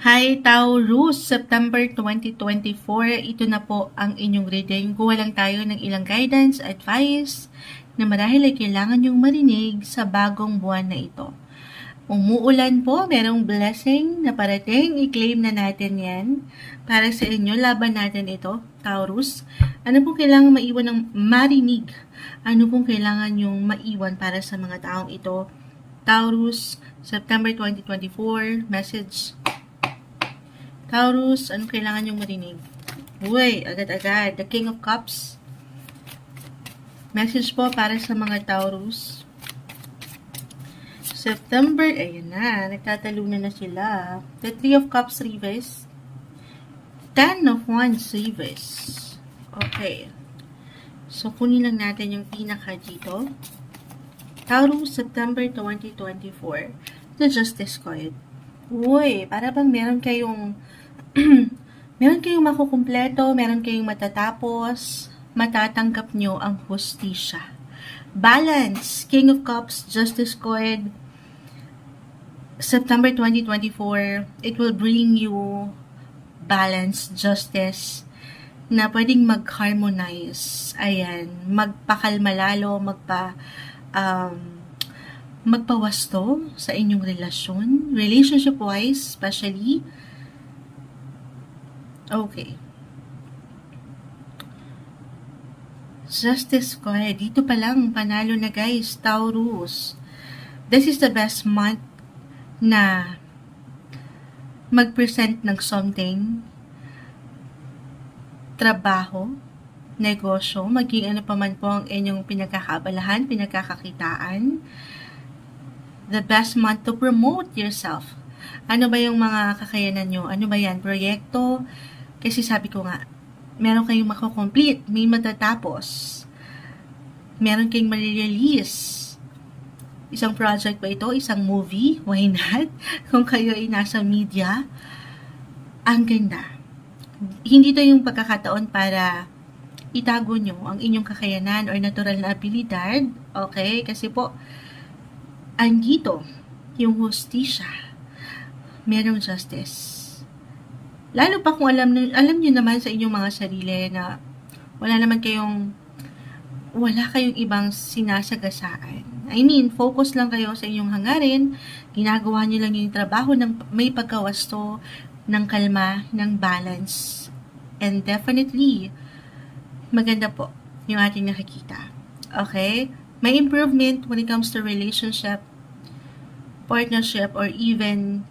Hi Taurus, September 2024. Ito na po ang inyong reading. Kuha lang tayo ng ilang guidance, advice na marahil ay kailangan yung marinig sa bagong buwan na ito. Umuulan po, merong blessing na parating. I-claim na natin yan para sa inyo. Laban natin ito, Taurus. Ano pong kailangan maiwan ng marinig? Ano pong kailangan yung maiwan para sa mga taong ito? Taurus, September 2024, message Taurus, anong kailangan yung marinig? Uy, agad-agad. The King of Cups. Message po para sa mga Taurus. September, ayun na, nagtatalunan na sila. The Three of Cups reverse. Ten of Wands reverse. Okay. So, kunin lang natin yung pinaka dito. Taurus, September 2024. The Justice Card. Uy, para bang meron kayong meron kayong makukumpleto, meron kayong matatapos, matatanggap nyo ang hustisya. Balance, King of Cups, Justice Card, September 2024, it will bring you balance, justice, na pwedeng mag-harmonize. Ayan, magpakalma lalo, magpa, um, magpawasto sa inyong relasyon, relationship-wise, especially, Okay. Justice card. Dito pa lang, panalo na guys. Taurus. This is the best month na mag-present ng something. Trabaho, negosyo, maging ano pa man po ang inyong pinagkakabalahan, pinagkakakitaan. The best month to promote yourself. Ano ba yung mga kakayanan nyo? Ano ba yan? Proyekto, kasi sabi ko nga, meron kayong mako-complete, may matatapos. Meron kayong mali-release. Isang project ba ito? Isang movie? Why not? Kung kayo ay nasa media, ang ganda. Hindi to yung pagkakataon para itago nyo ang inyong kakayanan or natural na abilidad. Okay? Kasi po, andito yung hostisya. Merong justice Lalo pa kung alam, alam nyo naman sa inyong mga sarili na wala naman kayong wala kayong ibang sinasagasaan. I mean, focus lang kayo sa inyong hangarin, ginagawa nyo lang yung trabaho ng may pagkawasto, ng kalma, ng balance. And definitely, maganda po yung ating nakikita. Okay? May improvement when it comes to relationship, partnership, or even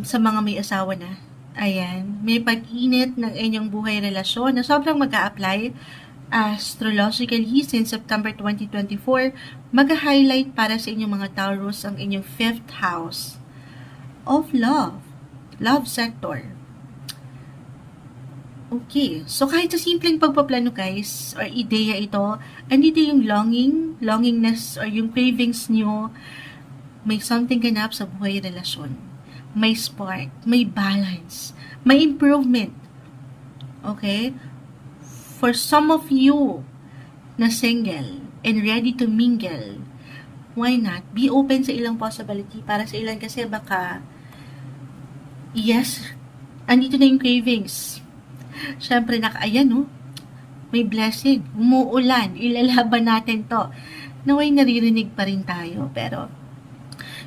sa mga may asawa na. Ayan, may pag-init ng inyong buhay relasyon na sobrang mag apply astrologically since September 2024, mag-highlight para sa inyong mga Taurus ang inyong fifth house of love, love sector. Okay, so kahit sa simpleng pagpaplano guys, or ideya ito, andito yung longing, longingness, or yung cravings nyo, may something ganap sa buhay relasyon may spark, may balance, may improvement. Okay? For some of you na single and ready to mingle, why not? Be open sa ilang possibility para sa ilan kasi baka yes, andito na yung cravings. Siyempre, naka, ayan, no? May blessing. Umuulan. Ilalaban natin to. Naway naririnig pa rin tayo. Pero,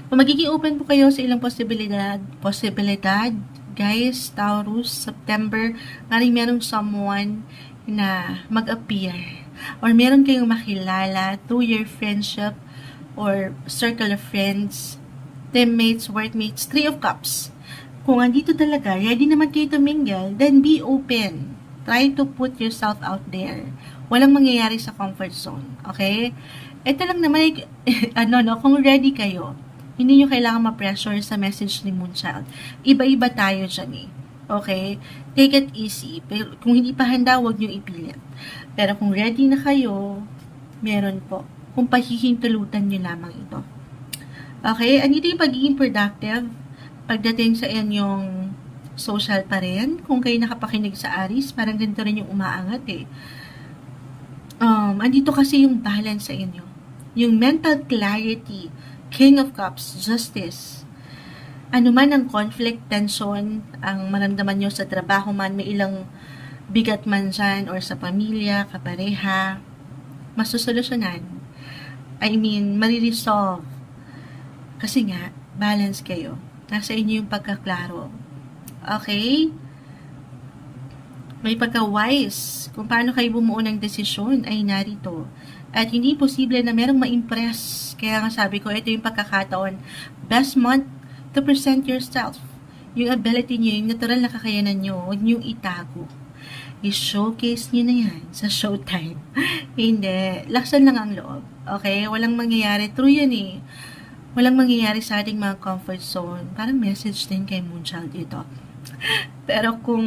kung magiging open po kayo sa ilang posibilidad, posibilidad, guys, Taurus, September, maring meron someone na mag-appear. Or meron kayong makilala through your friendship or circle of friends, teammates, workmates, three of cups. Kung andito talaga, ready naman kayo to mingle, then be open. Try to put yourself out there. Walang mangyayari sa comfort zone. Okay? Ito lang naman, ano, no, kung ready kayo, hindi nyo kailangan ma-pressure sa message ni Moonchild. Iba-iba tayo dyan eh. Okay? Take it easy. Pero kung hindi pa handa, huwag nyo ipilit. Pero kung ready na kayo, meron po. Kung pahihintulutan nyo lamang ito. Okay? Andito yung pagiging productive pagdating sa inyong social pa rin. Kung kayo nakapakinig sa Aris, parang ganito rin yung umaangat eh. Um, andito kasi yung balance sa inyo. Yung mental clarity King of Cups, Justice. ano man ang conflict, tension, ang maramdaman nyo sa trabaho man, may ilang bigat man dyan or sa pamilya, kapareha, masusolusyonan. I mean, mariresolve. Kasi nga, balance kayo. Nasa inyo yung pagkaklaro. Okay? May pagka-wise kung paano kayo bumuo ng desisyon ay narito. At hindi posible na merong ma-impress. Kaya nga sabi ko, ito yung pagkakataon. Best month to present yourself. Yung ability nyo, yung natural na kakayanan nyo, huwag nyo itago. I-showcase nyo na yan sa showtime. hindi. Laksan lang ang loob. Okay? Walang mangyayari. True yan eh. Walang mangyayari sa ating mga comfort zone. Parang message din kay Moonchild dito. Pero kung,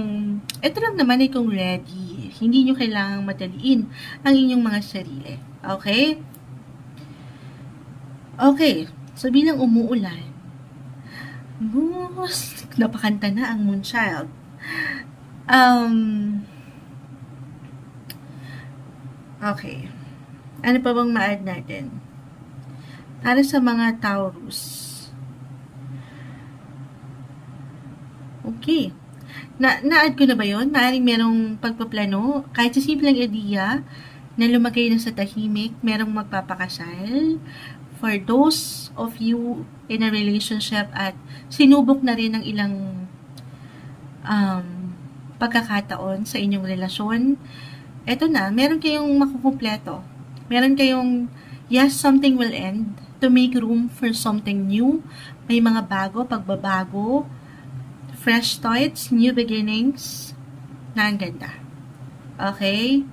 ito lang naman ay kung ready, hindi nyo kailangang madaliin ang inyong mga sarili. Okay? Okay. So, bilang umuulan, Mus, napakanta na ang Moonchild. Um, okay. Ano pa bang ma-add natin? Para sa mga Taurus. Okay. Na, na-add ko na ba yun? Maaaring merong pagpaplano, kahit sa simpleng idea, na lumagay na sa tahimik, merong magpapakasal. For those of you in a relationship at sinubok na rin ng ilang um, pagkakataon sa inyong relasyon, eto na, meron kayong makukumpleto. Meron kayong, yes, something will end to make room for something new. May mga bago, pagbabago, fresh starts, new beginnings, na ang ganda. Okay?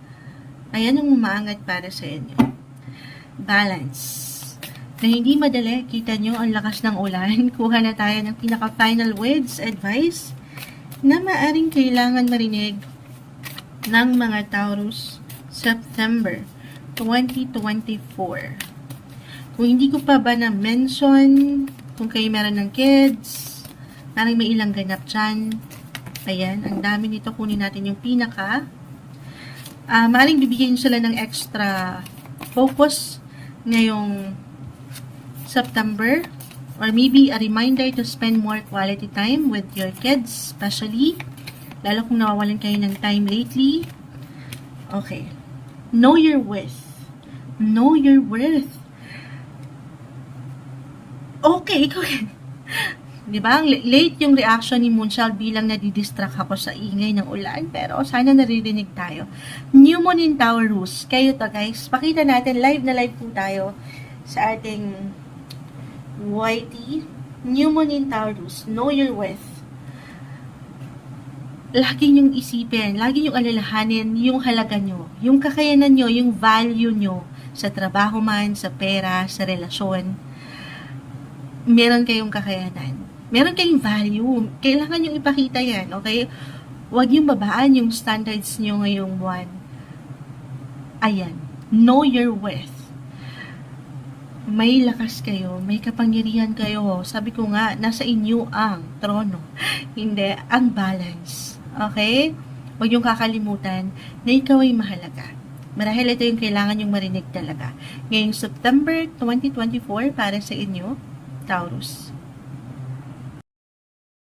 Ayan ang umaangat para sa inyo. Balance. Na hindi madali, kita nyo ang lakas ng ulan. Kuha na tayo ng pinaka-final words, advice, na maaring kailangan marinig ng mga Taurus September 2024. Kung hindi ko pa ba na-mention, kung kayo meron ng kids, parang may ilang ganap dyan. Ayan, ang dami nito. Kunin natin yung pinaka. Ah, maaaring bibigyan sila ng extra focus ngayong September or maybe a reminder to spend more quality time with your kids, especially lalo kung nawawalan kayo ng time lately. Okay. Know your worth. Know your worth. Okay, ikaw. Di ba? Late yung reaction ni Moonchild bilang nadidistract ako sa ingay ng ulan. Pero sana naririnig tayo. New Moon in Taurus. Kayo to guys. Pakita natin. Live na live po tayo sa ating YT. New Moon in Taurus. Know your worth. Lagi niyong isipin, lagi niyong alalahanin yung halaga nyo, yung kakayanan nyo, yung value nyo sa trabaho man, sa pera, sa relasyon. Meron kayong kakayanan. Meron kayong value. Kailangan niyong ipakita yan, okay? Huwag yung babaan yung standards nyo ngayong buwan. Ayan. Know your worth may lakas kayo, may kapangyarihan kayo. Sabi ko nga, nasa inyo ang trono. Hindi, ang balance. Okay? Huwag yung kakalimutan na ikaw ay mahalaga. Marahil ito yung kailangan yung marinig talaga. Ngayong September 2024 para sa inyo, Taurus.